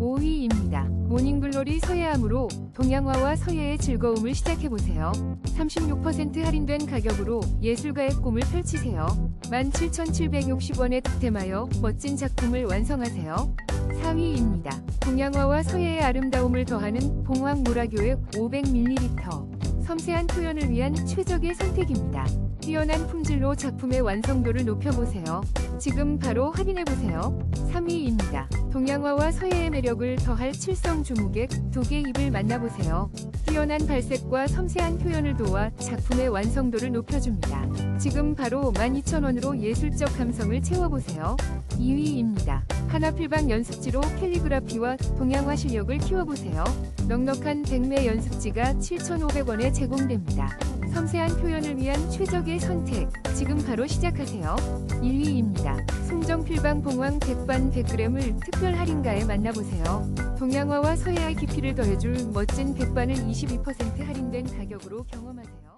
5위입니다. 모닝글로리 서예함으로 동양화와 서예의 즐거움을 시작해보세요. 36% 할인된 가격으로 예술가의 꿈을 펼치세요. 17,760원에 득템하여 멋진 작품을 완성하세요. 4위입니다. 동양화와 서예의 아름다움을 더하는 봉황모라교의 500ml. 섬세한 표현을 위한 최적의 선택입니다. 뛰어난 품질로 작품의 완성도를 높여보세요. 지금 바로 확인해보세요. 3위입니다. 동양화와 서예의 매력을 더할 칠성 주무객 두개 입을 만나보세요. 뛰어난 발색과 섬세한 표현을 도와 작품의 완성도를 높여줍니다. 지금 바로 12,000원으로 예술적 감성을 채워보세요. 2위입니다. 하나필방 연습지로 캘리그라피와 동양화 실력을 키워보세요. 넉넉한 백매 연습지가 7,500원에 제공됩니다. 섬세한 표현을 위한 최적의 선택. 지금 바로 시작하세요. 1위입니다. 송정필방 봉황 백반 100g을 특별 할인가에 만나보세요. 동양화와 서예의 깊이를 더해줄 멋진 백반을 22% 할인된 가격으로 경험하세요.